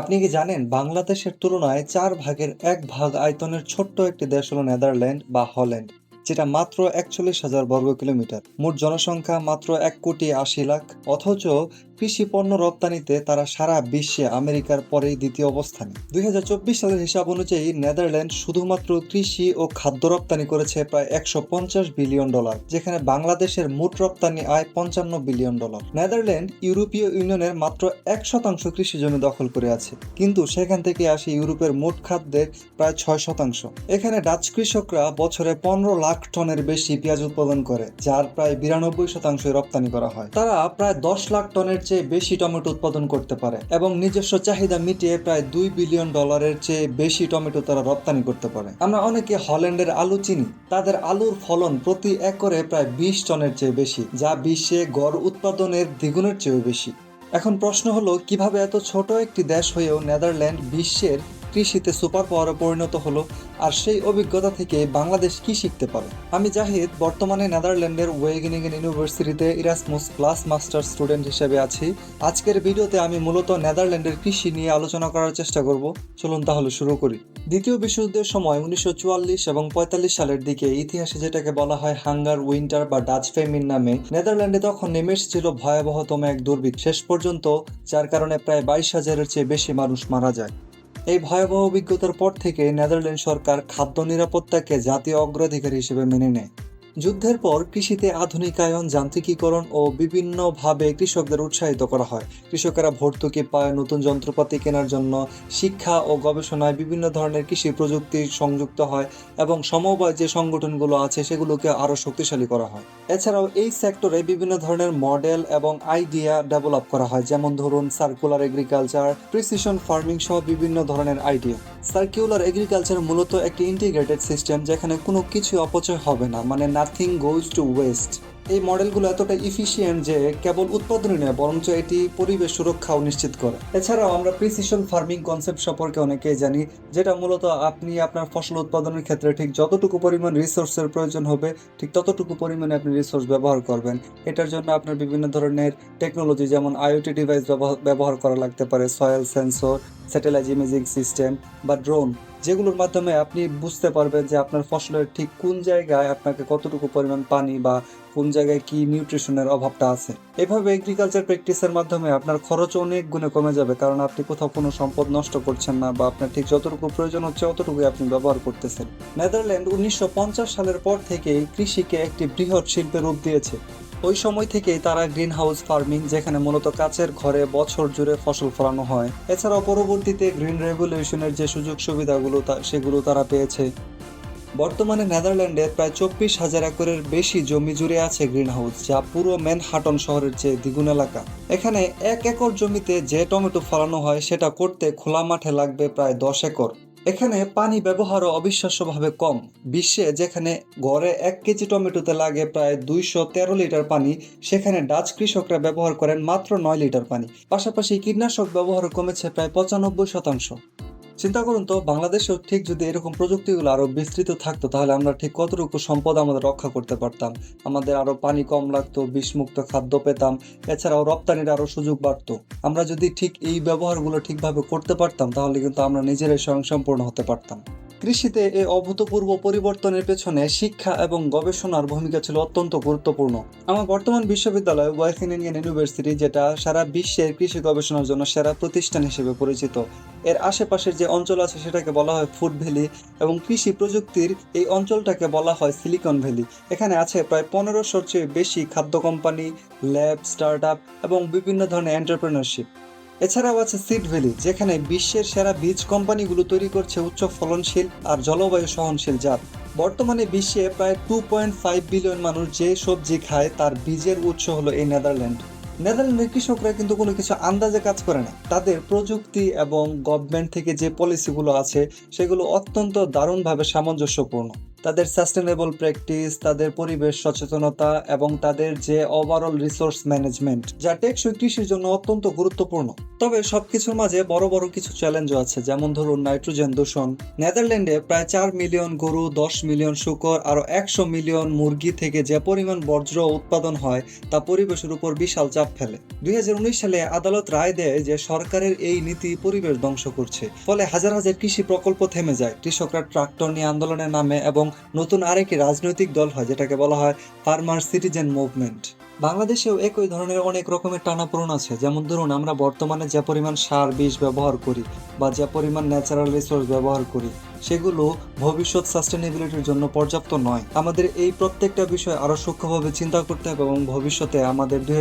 আপনি কি জানেন, বাংলাদেশের তুলনায় চার ভাগের এক ভাগ আয়তনের ছোট্ট একটি দেশ হল নেদারল্যান্ড বা হল্যান্ড, যেটা মাত্র একচল্লিশ হাজার বর্গ কিলোমিটার। মোট জনসংখ্যা মাত্র এক কোটি আশি লাখ, অথচ কৃষি পণ্য রপ্তানিতে তারা সারা বিশ্বে আমেরিকার পরেই দ্বিতীয় অবস্থানে। দুই হাজার চব্বিশ সালের হিসাব অনুযায়ী নেদারল্যান্ড শুধুমাত্র কৃষি ও খাদ্য রপ্তানি করেছে প্রায় একশো পঞ্চাশ বিলিয়ন ডলার, যেখানে বাংলাদেশের মোট রপ্তানি আয় পঞ্চান্ন বিলিয়ন ডলার। নেদারল্যান্ড ইউরোপীয় ইউনিয়নের মাত্র এক শতাংশ কৃষি জমি দখল করে আছে, কিন্তু সেখান থেকে আসে ইউরোপের মোট খাদ্যের প্রায় ছয় শতাংশ। এখানে ডাচ কৃষকরা বছরে পনেরো লাখ টনের বেশি পেঁয়াজ উৎপাদন করে, যার প্রায় বিরানব্বই শতাংশ রপ্তানি করা হয়। তারা প্রায় দশ লাখ টনের চেয়ে বেশি টমেটো উৎপাদন করতে পারে এবং নিজস্ব চাহিদা মিটিয়ে প্রায় দুই বিলিয়ন ডলারের চেয়ে বেশি টমেটো তারা রপ্তানি করতে পারে। আমরা অনেকে হল্যান্ডের আলু চিনি। তাদের আলুর ফলন প্রতি একরে প্রায় বিশ টনের চেয়ে বেশি, যা বিশ্বে গড় উৎপাদনের দ্বিগুণের চেয়েও বেশি। এখন প্রশ্ন হলো, কীভাবে এত ছোট একটি দেশ হয়েও নেদারল্যান্ড বিশ্বের কৃষিতে সুপার পাওয়ারে পরিণত হলো আর সেই অভিজ্ঞতা থেকে বাংলাদেশ কি শিখতে পারে? আমি জাহিদ, বর্তমানে নেদারল্যান্ডের ওয়েগেনিগেন ইউনিভার্সিটিতে ইরাসমুস প্লাস মাস্টার স্টুডেন্ট হিসেবে আছি। আজকের ভিডিওতে আমি মূলত নেদারল্যান্ডের কৃষি নিয়ে আলোচনা করার চেষ্টা করব। চলুন তাহলে শুরু করি। দ্বিতীয় বিশ্বযুদ্ধের সময় উনিশশো চুয়াল্লিশ এবং পঁয়তাল্লিশ সালের দিকে ইতিহাসে যেটাকে বলা হয় হাঙ্গার উইন্টার বা ডাচ ফেমিন নামে, নেদারল্যান্ডে তখন নেমে এসেছিল ভয়াবহতম এক দুর্ভিক্ষ। শেষ পর্যন্ত, যার কারণে প্রায় বাইশ হাজারের চেয়ে বেশি মানুষ মারা যায়। এই ভয়াবহ অভিজ্ঞতার পর থেকে নেদারল্যান্ড সরকার খাদ্য নিরাপত্তাকে জাতীয় অগ্রাধিকার হিসেবে মেনে নেয়। যুদ্ধের পর কৃষিতে আধুনিকায়ন, যান্ত্রিকীকরণ ও বিভিন্নভাবে কৃষকদের উৎসাহিত করা হয়। কৃষকেরা ভর্তুকি পায়, নতুন যন্ত্রপাতি কেনার জন্য শিক্ষা ও গবেষণায় বিভিন্ন ধরনের কৃষি প্রযুক্তি সংযুক্ত হয় এবং সমবায় যে সংগঠনগুলো আছে সেগুলোকে আরও শক্তিশালী করা হয়। এছাড়াও এই সেক্টরে বিভিন্ন ধরনের মডেল এবং আইডিয়া ডেভেলপ করা হয়, যেমন ধরুন সার্কুলার এগ্রিকালচার, প্রিসিশন ফার্মিং সহ বিভিন্ন ধরনের আইডিয়া। সার্কুলার এগ্রিকালচার মূলত একটি ইন্টিগ্রেটেড সিস্টেম যেখানে কোনো কিছু অপচয় হবে না মানে নাথিং গোজ টু ওয়েস্ট এই মডেলগুলো এতটা ইফিসিয়েন্ট যে কেবল উৎপাদনই নয়, বরঞ্চ এটি পরিবেশ সুরক্ষাও নিশ্চিত করে। এছাড়াও আমরা প্রিসিশন ফার্মিং কনসেপ্ট সম্পর্কে অনেকেই জানি, যেটা মূলত আপনি আপনার ফসল উৎপাদনের ক্ষেত্রে ঠিক যতটুকু পরিমাণ রিসোর্সের প্রয়োজন হবে, ঠিক ততটুকু পরিমাণে আপনি রিসোর্স ব্যবহার করবেন। এটার জন্য আপনার বিভিন্ন ধরনের টেকনোলজি যেমন আইওটি ডিভাইস ব্যবহার করা লাগতে পারে soil sensor satellite imaging system বা ড্রোন যেগুলোর মাধ্যমে আপনি বুঝতে পারবেন যে আপনার ফসলের ঠিক কোন জায়গায় আপনাকে কতটুকু পরিমাণ পানি বা কোন জায়গায় কি নিউট্রিশনের অভাবটা আছে। এভাবে এগ্রিকালচার প্র্যাকটিসের মাধ্যমে আপনার খরচ অনেক গুণে কমে যাবে কারণ আপনি কোথাও কোনো সম্পদ নষ্ট করছেন না বা আপনার ঠিক যতটুকু প্রয়োজন হচ্ছে অতটুকুই আপনি ব্যবহার করতেছেন। নেদারল্যান্ড উনিশশো পঞ্চাশ সালের পর থেকেই কৃষিকে একটি বৃহৎ শিল্পে রূপ দিয়েছে। ওই সময় থেকেই তারা গ্রিন হাউস ফার্মিং, যেখানে মূলত কাচের ঘরে বছর জুড়ে ফসল ফলানো হয়। এছাড়াও পরবর্তীতে গ্রিন রেভলিউশনের যে সুযোগ সুবিধাগুলো সেগুলো তারা পেয়েছে। বর্তমানে নেদারল্যান্ডে প্রায় চব্বিশ হাজার একরের বেশি জমি জুড়ে আছে গ্রিন হাউস যা পুরো ম্যানহাটন শহরের চেয়ে দ্বিগুণ এলাকা। এখানে এক একর জমিতে যে টমেটো ফলানো হয়, সেটা করতে খোলা মাঠে লাগবে প্রায় দশ একর। এখানে পানি ব্যবহারও অবিশ্বাস্যভাবে কম। বিশ্বে যেখানে গড়ে এক কেজি টমেটোতে লাগে প্রায় দুইশো তেরো লিটার পানি, সেখানে ডাচ কৃষকরা ব্যবহার করেন মাত্র নয় লিটার পানি। পাশাপাশি কীটনাশক ব্যবহার কমেছে প্রায় পঁচানব্বই শতাংশ। চিন্তা করুন তো, বাংলাদেশেও ঠিক যদি এরকম প্রযুক্তিগুলো আরও বিস্তৃত থাকতো, তাহলে আমরা ঠিক কতটুকু সম্পদ আমাদের রক্ষা করতে পারতাম? আমাদের আরও পানি কম লাগতো, বিষমুক্ত খাদ্য পেতাম, এছাড়াও রপ্তানির আরও সুযোগ বাড়তো। আমরা যদি ঠিক এই ব্যবহারগুলো ঠিকভাবে করতে পারতাম, তাহলে কিন্তু আমরা নিজেরাই স্বয়ংসম্পূর্ণ হতে পারতাম। কৃষিতে এই অভূতপূর্ব পরিবর্তনের পেছনে শিক্ষা এবং গবেষণার ভূমিকা ছিল অত্যন্ত গুরুত্বপূর্ণ। আমার বর্তমান বিশ্ববিদ্যালয় ওয়েস্ট ইন্ডিয়ান ইউনিভার্সিটি, যেটা সারা বিশ্বের কৃষি গবেষণার জন্য সেরা প্রতিষ্ঠান হিসেবে পরিচিত। এর আশেপাশের যে অঞ্চল আছে, সেটাকে বলা হয় ফুড ভ্যালি এবং কৃষি প্রযুক্তির এই অঞ্চলটাকে বলা হয় সিলিকন ভ্যালি। এখানে আছে প্রায় পনেরোশোর চেয়ে বেশি খাদ্য কোম্পানি, ল্যাব স্টার্ট আপ এবং বিভিন্ন ধরনের এন্টারপ্রেনারশিপ। এছাড়াও আছে সিড ভ্যালি যেখানে বিশ্বের সেরা বীজ কোম্পানিগুলো তৈরি করছে উচ্চ ফলনশীল আর জলবায়ু সহনশীল জাত। বর্তমানে বিশ্বে প্রায় টু পয়েন্ট ফাইভ বিলিয়ন মানুষ যে সবজি খায়, তার বীজের উৎস হলো এই নেদারল্যান্ড নেদারল্যান্ডের কৃষকরা কিন্তু কোনো কিছু আন্দাজে কাজ করে না। তাদের প্রযুক্তি এবং গভর্নমেন্ট থেকে যে পলিসিগুলো আছে, সেগুলো অত্যন্ত দারুণভাবে সামঞ্জস্যপূর্ণ। তাদের সাস্টেনেবল প্র্যাকটিস তাদের পরিবেশ সচেতনতা এবং তাদের যে ওভারঅল রিসোর্স ম্যানেজমেন্ট যা টেকসই কৃষির জন্য অত্যন্ত গুরুত্বপূর্ণ। তবে সবকিছুর মাঝে বড় বড় কিছু চ্যালেঞ্জও আছে, যেমন ধরুন নাইট্রোজেন দূষণ। নেদারল্যান্ডে প্রায় চার মিলিয়ন গরু, দশ মিলিয়ন শুকর আরও একশো মিলিয়ন মুরগি থেকে যে পরিমাণ বর্জ্য উৎপাদন হয়, তা পরিবেশের উপর বিশাল চাপ ফেলে। দুই হাজার উনিশ সালে আদালত রায় দেয় যে সরকারের এই নীতি পরিবেশ ধ্বংস করছে, ফলে হাজার হাজার কৃষি প্রকল্প থেমে যায়। কৃষকরা ট্রাক্টর নিয়ে আন্দোলনের নামে এবং নতুন আরেকটি রাজনৈতিক দল হয়, যেটাকে বলা হয় ফার্মার সিটিজেন মুভমেন্ট। বাংলাদেশেও একই ধরনের অনেক রকমের টানাপোড়ন আছে। যেমন ধরুন, আমরা বর্তমানে যে পরিমাণ সার, বিষ ব্যবহার করি বা যে পরিমাণ ন্যাচারাল রিসোর্স ব্যবহার করি সেগুলো ভবিষ্যৎ সাস্টেনেবিলিটির জন্য পর্যাপ্ত নয়। আমাদের এই প্রত্যেকটা বিষয় আরও সূক্ষ্মভাবে চিন্তা করতে হবে এবং ভবিষ্যতে আমাদের দুই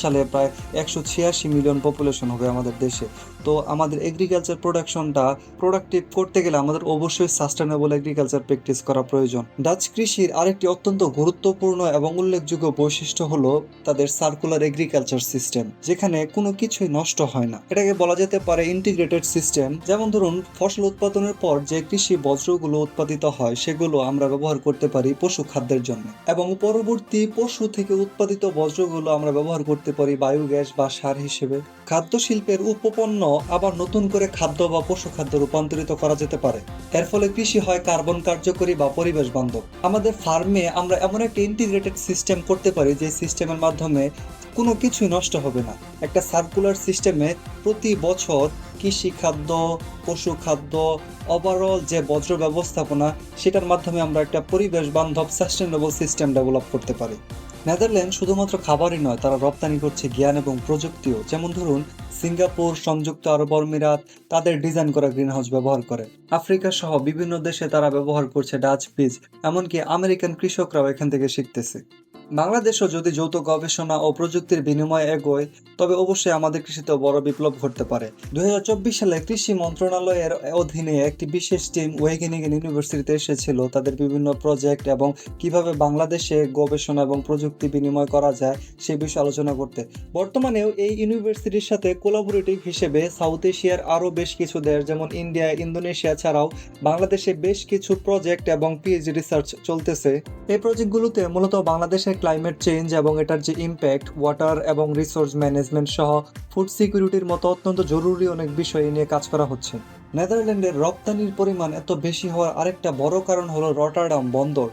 সালে প্রায় একশো ছিয়াশি মিলিয়ন পপুলেশন হবে আমাদের দেশে। তো আমাদের এগ্রিকালচার প্রোডাকশনটা প্রোডাক্টিভ করতে গেলে আমাদের অবশ্যই সাস্টেনেবল এগ্রিকালচার প্র্যাকটিস করা প্রয়োজন। ডাচ কৃষির আরেকটি অত্যন্ত গুরুত্বপূর্ণ এবং উল্লেখযোগ্য বৈশিষ্ট্য হলো তাদের সার্কুলার এগ্রিকালচার সিস্টেম যেখানে কোনো কিছুই নষ্ট হয় না। এটাকে বলা যেতে পারে ইন্টিগ্রেটেড সিস্টেম যেমন ধরুন ফসল উৎপাদনের পর যে কৃষি বজ্রগুলো উৎপাদিত হয়, সেগুলো আমরা ব্যবহার করতে পারি পশু খাদ্যের জন্য। এবং পরবর্তী পশু থেকে উৎপাদিত বজ্রগুলো আমরা ব্যবহার করতে পারি বায়োগ্যাস বা সার হিসেবে। খাদ্য শিল্পের উপপণ্য আবার নতুন করে খাদ্য বা পশু খাদ্য রূপান্তরিত করা যেতে পারে। এর ফলে কৃষি হয় কার্বন কার্যকরী বা পরিবেশ বান্ধব। আমাদের ফার্মে আমরা এমন একটা ইন্টিগ্রেটেড সিস্টেম করতে পারি, যে সিস্টেমের মাধ্যমে কোনো কিছুই নষ্ট হবে না। একটা সার্কুলার সিস্টেমে প্রতি বছর কৃষি খাদ্য, পশু খাদ্য ওভারঅল যে বজ্র ব্যবস্থাপনা, সেটার মাধ্যমে আমরা একটা পরিবেশ বান্ধব সাস্টেনেবল সিস্টেম ডেভেলপ করতে পারি। নেদারল্যান্ড শুধুমাত্র খাবারই নয়, তারা রপ্তানি করছে জ্ঞান এবং প্রযুক্তিও। যেমন ধরুন, সিঙ্গাপুর, সংযুক্ত আরব আমিরাত, তাদের ডিজাইন করা গ্রিনহাউস ব্যবহার করে। আফ্রিকা সহ বিভিন্ন দেশে তারা ব্যবহার করছে ডাচ বীজ এমনকি আমেরিকান কৃষকরাও এখান থেকে শিখতেছে। বাংলাদেশও যদি যৌথ গবেষণা ও প্রযুক্তির বিনিময়ে এগোয়, তবে অবশ্যই আমাদের কৃষিতেও বড় বিপ্লব ঘটতে পারে। দুই সালে কৃষি মন্ত্রণালয়ের অধীনে একটি বিশেষ টিম ওয়েগেনিগেন ইউনিভার্সিটিতে এসেছিল। তাদের বিভিন্ন প্রজেক্ট এবং কীভাবে বাংলাদেশে গবেষণা এবং প্রযুক্তি বিনিময় করা যায়, সে বিষয়ে আলোচনা করতে। বর্তমানেও এই ইউনিভার্সিটির সাথে কোলাবোরেটিভ হিসেবে সাউথ এশিয়ার আরও বেশ কিছু দেশ, যেমন ইন্ডিয়া, ইন্দোনেশিয়া ছাড়াও বাংলাদেশে বেশ কিছু প্রজেক্ট এবং পিএইচডি রিসার্চ চলতেছে। এই প্রজেক্টগুলোতে মূলত বাংলাদেশের ক্লাইমেট চেঞ্জ এবং এটার যে ইম্প্যাক্ট ওয়াটার এবং রিসোর্স ম্যানেজমেন্ট সহ ফুড সিকিউরিটির মতো অত্যন্ত জরুরি অনেক বিষয় নিয়ে কাজ করা হচ্ছে। নেদারল্যান্ডের রপ্তানির পরিমাণ এত বেশি হওয়ার আরেকটা বড় কারণ হলো রটারডাম বন্দর।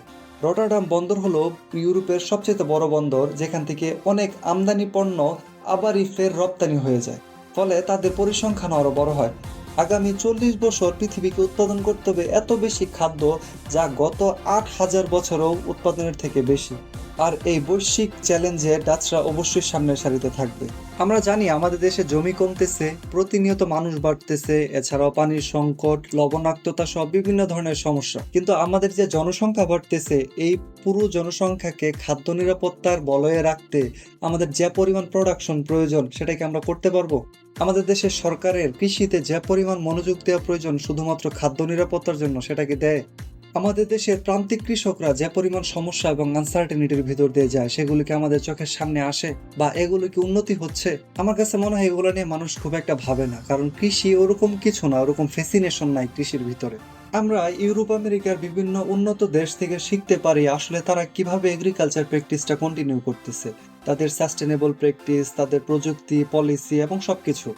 রটারডাম বন্দর হলো ইউরোপের সবচেয়ে বড় বন্দর, যেখান থেকে অনেক আমদানি পণ্য আবারই ফের রপ্তানি হয়ে যায়। ফলে তাদের পরিসংখ্যান আরও বড় হয়। আগামী চল্লিশ বছর পৃথিবীকে উৎপাদন করতে হবে এত বেশি খাদ্য, যা গত আট হাজার বছরও উৎপাদনের থেকে বেশি। আর এই বৈশ্বিক চ্যালেঞ্জে ডাচরা অবশ্যই সামনের সারিতে থাকবে। আমরা জানি আমাদের দেশে জমি কমতেছে, প্রতিনিয়ত মানুষ বাড়তেছে, এছাড়াও পানির সংকট, লবণাক্ততা সব বিভিন্ন ধরনের সমস্যা। কিন্তু আমাদের যে জনসংখ্যা বাড়তেছে, এই পুরো জনসংখ্যাকে খাদ্য নিরাপত্তার বলয়ে রাখতে আমাদের যে পরিমাণ প্রোডাকশন প্রয়োজন, সেটাকে আমরা করতে পারব? আমাদের দেশের সরকারের কৃষিতে যে পরিমাণ মনোযোগ দেওয়া প্রয়োজন, শুধুমাত্র খাদ্য নিরাপত্তার জন্য সেটাকে দেয়? আমাদের দেশের প্রান্তিক কৃষকরা যে পরিমাণ সমস্যা এবং আনসার্টেনিটির ভিতর দিয়ে যায়, সেগুলিকে আমাদের চোখের সামনে আসে বা এগুলো কি উন্নতি হচ্ছে। আমার কাছে মনে হয় এগুলো নিয়ে মানুষ খুব একটা ভাবে না, কারণ কৃষি ওরকম কিছু না, ওরকম ফেসিনেশন নাই কৃষির ভিতরে। আমরা ইউরোপ, আমেরিকার বিভিন্ন উন্নত দেশ থেকে শিখতে পারি আসলে তারা কীভাবে এগ্রিকালচার প্র্যাকটিসটা কন্টিনিউ করতেছে। তাদের সাস্টেনেবল প্র্যাকটিস তাদের প্রযুক্তি পলিসি এবং সবকিছু।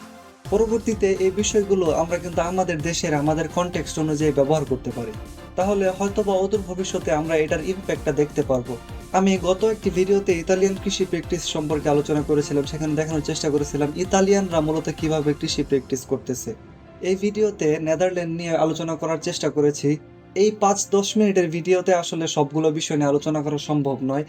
পরবর্তীতে এই বিষয়গুলো আমরা কিন্তু আমাদের দেশের, আমাদের কনটেক্সট অনুযায়ী ব্যবহার করতে পারি। তাহলে হয়তোবা অদূর ভবিষ্যতে আমরা এটার ইম্প্যাক্টটা দেখতে পারব। আমি গত একটি ভিডিওতে ইতালিয়ান কৃষি প্র্যাকটিস সম্পর্কে আলোচনা করেছিলাম, সেখানে দেখানোর চেষ্টা করেছিলাম ইতালিয়ানরা মূলত কীভাবে কৃষি প্র্যাকটিস করতেছে। এই ভিডিওতে নেদারল্যান্ড নিয়ে আলোচনা করার চেষ্টা করেছি। এই পাঁচ দশ মিনিটের ভিডিওতে আসলে সবগুলো বিষয় নিয়ে আলোচনা করা সম্ভব নয়।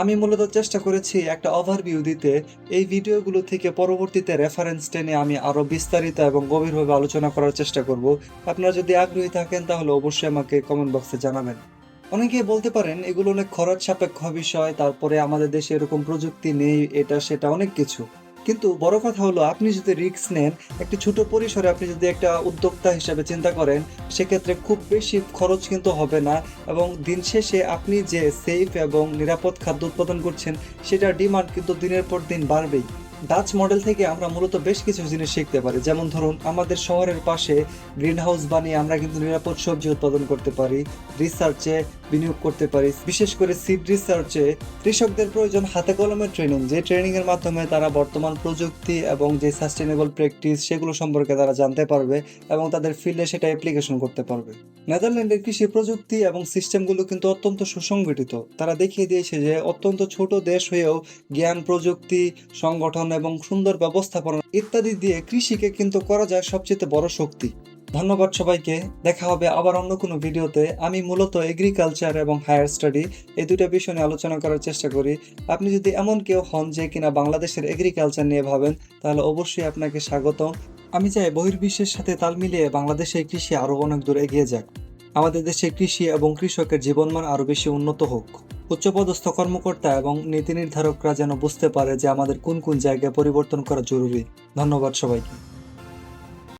আমি মূলত চেষ্টা করেছি একটা ওভারভিউ দিতে। এই ভিডিওগুলো থেকে পরবর্তীতে রেফারেন্স টেনে আমি আরও বিস্তারিত এবং গভীরভাবে আলোচনা করার চেষ্টা করব। আপনারা যদি আগ্রহী থাকেন, তাহলে অবশ্যই আমাকে কমেন্ট বক্সে জানাবেন। অনেকেই বলতে পারেন, এগুলো অনেক খরচ সাপেক্ষ বিষয়, তারপরে আমাদের দেশে এরকম প্রযুক্তি নেই, এটা সেটা অনেক কিছু। কিন্তু বড় কথা হলো, আপনি যদি রিস্ক নেন, একটি ছোট পরিসরে আপনি যদি একটা উদ্যোক্তা হিসাবে চিন্তা করেন, সেক্ষেত্রে খুব বেশি খরচ কিন্তু হবে না এবং দিন শেষে আপনি যে সেফ এবং নিরাপদ খাদ্য উৎপাদন করছেন সেটার ডিমান্ড কিন্তু দিনের পর দিন বাড়বেই। ডাচ মডেল থেকে আমরা মূলত বেশ কিছু জিনিস শিখতে পারি। যেমন ধরুন, আমাদের শহরের পাশে গ্রিন হাউস বানিয়ে আমরা কিন্তু নিরাপদ সবজি উৎপাদন করতে পারি। রিসার্চে বিনিয়োগ করতে পারি। বিশেষ করে সিড রিসার্চে কৃষকদের প্রয়োজন হাতে কলমে ট্রেনিং যে ট্রেনিং এর মাধ্যমে তারা বর্তমান প্রযুক্তি এবং যে সাস্টেনেবল প্র্যাকটিস সেগুলো সম্পর্কে তারা জানতে পারবে এবং তাদের ফিল্ডে সেটা অ্যাপ্লিকেশন করতে পারবে। নেদারল্যান্ডের কৃষি প্রযুক্তি এবং সিস্টেমগুলো কিন্তু অত্যন্ত সুসংগঠিত। তারা দেখিয়ে দিয়েছে যে অত্যন্ত ছোট দেশ হয়েও জ্ঞান, প্রযুক্তি, সংগঠন এবং সুন্দর ব্যবস্থাপনা ইত্যাদি দিয়ে কৃষিকে কিন্তু করা যায় সবচেয়ে বড় শক্তি। ধন্যবাদ সবাইকে। দেখা হবে আবার অন্য কোনো ভিডিওতে। আমি মূলত এগ্রিকালচার এবং হায়ার স্টাডি এই দুটো বিষয় নিয়ে আলোচনা করার চেষ্টা করি। আপনি যদি এমন কেউ হন যে কিনা বাংলাদেশের এগ্রিকালচার নিয়ে ভাবেন, তাহলে অবশ্যই আপনাকে স্বাগতম। আমি চাই বহির্বিশ্বের সাথে তাল মিলিয়ে বাংলাদেশের কৃষি আরও অনেক দূর এগিয়ে যাক। আমাদের দেশে কৃষি এবং কৃষকের জীবনমান আরও বেশি উন্নত হোক। উচ্চপদস্থ কর্মকর্তা এবং নীতি নির্ধারকরা যেন বুঝতে পারে যে আমাদের কোন কোন জায়গায় পরিবর্তন করা জরুরি। ধন্যবাদ সবাইকে।